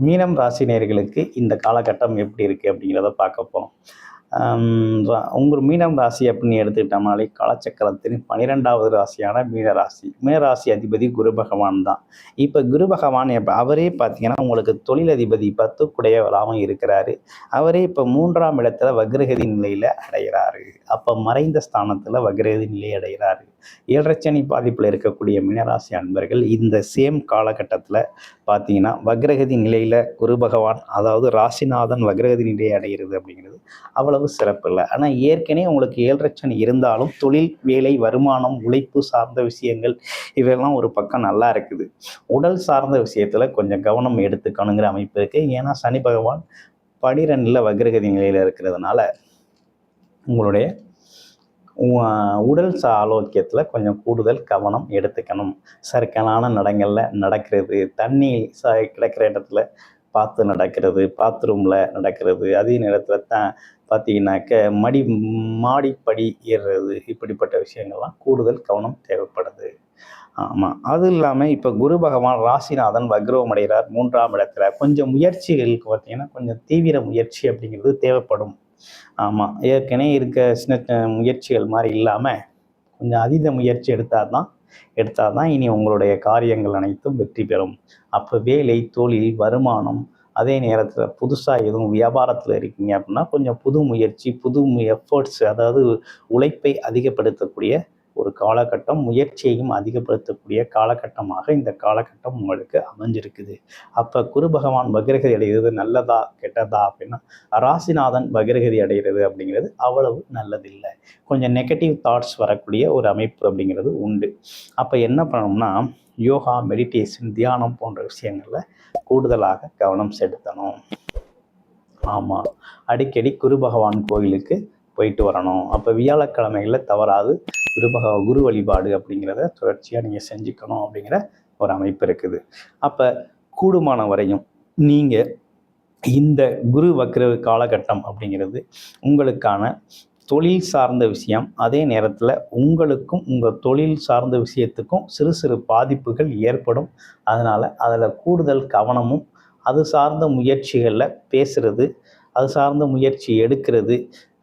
மீனம் ராசினியர்களுக்கு இந்த காலகட்டம் எப்படி இருக்குது அப்படிங்கிறத பார்க்க போகிறோம் உங்கள் மீனம் ராசி அப்படின்னு எடுத்துக்கிட்டோம்னாலே காலச்சக்கரத்தின் பன்னிரெண்டாவது ராசியான மீன ராசி. மீன ராசி அதிபதி குரு பகவான் தான். இப்போ குரு பகவான் இப்போ அவரே பார்த்தீங்கன்னா உங்களுக்கு தொழிலதிபதி பத்துக்குடையவராகவும் இருக்கிறாரு. அவரே இப்போ மூன்றாம் இடத்துல வக்ரகதி நிலையில் அடைகிறாரு. அப்போ மறைந்த ஸ்தானத்தில் வக்ரகதி நிலை அடைகிறாரு. ஏழரைச்சனி பாதிப்பில் இருக்கக்கூடிய மீனராசி அன்பர்கள் இந்த சேம் காலகட்டத்தில் பார்த்தீங்கன்னா வக்ரகதி நிலையில் குரு பகவான் அதாவது ராசிநாதன் வக்ரகதி நிலையை அடைகிறது அப்படிங்கிறது அவ்வளவு சிறப்பு இல்லை. ஆனால் ஏற்கனவே உங்களுக்கு ஏழரச்சனி இருந்தாலும் தொழில் வேலை வருமானம் உழைப்பு சார்ந்த விஷயங்கள் இவையெல்லாம் ஒரு பக்கம் நல்லா இருக்குது. உடல் சார்ந்த விஷயத்தில் கொஞ்சம் கவனம் எடுத்துக்கணுங்கிற அமைப்பு இருக்குது ஏன்னா சனி பகவான் பனிரெண்டில் வக்ரகதி நிலையில் இருக்கிறதுனால உங்களுடைய உ- உடல் சா ஆரோக்கியத்தில் கொஞ்சம் கூடுதல் கவனம் எடுத்துக்கணும். சறுக்கலான நடங்களில் நடக்கிறது தண்ணி ச கிடக்கிற இடத்துல பார்த்து நடக்கிறது பாத்ரூமில் நடக்கிறது அதே நேரத்தில் தான் பார்த்தீங்கன்னாக்க மடி மாடிப்படி ஏறுறது இப்படிப்பட்ட விஷயங்கள்லாம் கூடுதல் கவனம் தேவைப்படுது. ஆமாம் அது இல்லாமல் இப்போ குரு பகவான் ராசிநாதன் வக்ரவம் அடைகிறார் மூன்றாம் இடத்துல. கொஞ்சம் முயற்சிகளுக்கு பார்த்தீங்கன்னா கொஞ்சம் தீவிர முயற்சி அப்படிங்கிறது தேவைப்படும். ஆமாம் ஏற்கனவே இருக்க சின்ன முயற்சிகள் மாதிரி இல்லாமல் கொஞ்சம் அதீத முயற்சி எடுத்தால் தான் எடுத்தால் தான் இனி உங்களுடைய காரியங்கள் அனைத்தும் வெற்றி பெறும். அப்போ வேலை தொழில் வருமானம் அதே நேரத்தில் புதுசாக எதுவும் வியாபாரத்தில் இருக்கீங்க அப்படின்னா கொஞ்சம் புது முயற்சி புது எஃபர்ட்ஸ் அதாவது உழைப்பை அதிகப்படுத்தக்கூடிய ஒரு காலகட்டம் முயற்சியையும் அதிகப்படுத்தக்கூடிய காலகட்டமாக இந்த காலகட்டம் உங்களுக்கு அமைஞ்சிருக்குது. அப்போ குரு பகவான் பகிரகதி அடைகிறது நல்லதா கெட்டதா அப்படின்னா ராசிநாதன் பகிரகதி அடைகிறது அப்படிங்கிறது அவ்வளவு நல்லதில்லை. கொஞ்சம் நெகட்டிவ் தாட்ஸ் வரக்கூடிய ஒரு அமைப்பு அப்படிங்கிறது உண்டு. அப்போ என்ன பண்ணணும்னா யோகா மெடிடேஷன் தியானம் போன்ற விஷயங்களில் கூடுதலாக கவனம் செலுத்தணும். ஆமாம் அடிக்கடி குரு பகவான் கோயிலுக்கு போயிட்டு வரணும். அப்போ வியாழக்கிழமைகளில் தவறாது. குரு குரு வழிபாடு அப்படிங்கிறத தொடர்ச்சியாக நீங்கள் செஞ்சுக்கணும் அப்படிங்கிற ஒரு அமைப்பு இருக்குது. அப்போ கூடுமான வரையும் நீங்கள் இந்த குரு வக்ர காலகட்டம் அப்படிங்கிறது உங்களுக்கான தொழில் சார்ந்த விஷயம். அதே நேரத்தில் உங்களுக்கும் உங்கள் தொழில் சார்ந்த விஷயத்துக்கும் சிறு சிறு பாதிப்புகள் ஏற்படும். அதனால் அதில் கூடுதல் கவனமும் அது சார்ந்த முயற்சிகளில் பேசுறது அது சார்ந்த முயற்சி எடுக்கிறது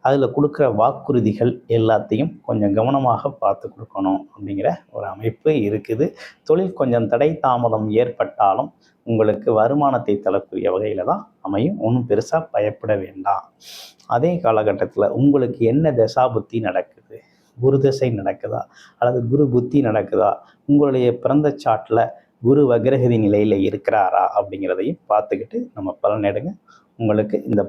அதில் கொடுக்குற வாக்குறுதிகள் எல்லாத்தையும் கொஞ்சம் கவனமாக பார்த்து கொடுக்கணும் அப்படிங்கிற ஒரு அமைப்பு இருக்குது. தொழில் கொஞ்சம் தடை தாமதம் ஏற்பட்டாலும் உங்களுக்கு வருமானத்தை தரக்கூடிய வகையில் தான் அமையும். ஒன்றும் பெருசாக பயப்பட வேண்டாம். அதே காலகட்டத்தில் உங்களுக்கு என்ன தசா புத்தி நடக்குது? குரு திசை நடக்குதா? அல்லது குரு புத்தி நடக்குதா? உங்களுடைய பிறந்த சாட்டில் குரு வக்ரகதி நிலையில் இருக்கிறாரா அப்படிங்கிறதையும் பார்த்துக்கிட்டு நம்ம பலன் எடுங்க. உங்களுக்கு இந்த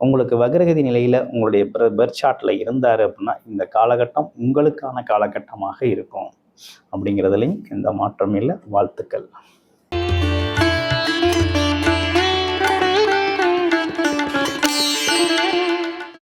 உங்களுக்கு வக்ரகதி நிலையில் உங்களுடைய பெர் சார்ட்டில் இருந்தார் அப்படின்னா இந்த காலகட்டம் உங்களுக்கான காலகட்டமாக இருக்கும். அப்படிங்கிறதுலையும் எந்த மாற்றமும் இல்லை. வாழ்த்துக்கள்.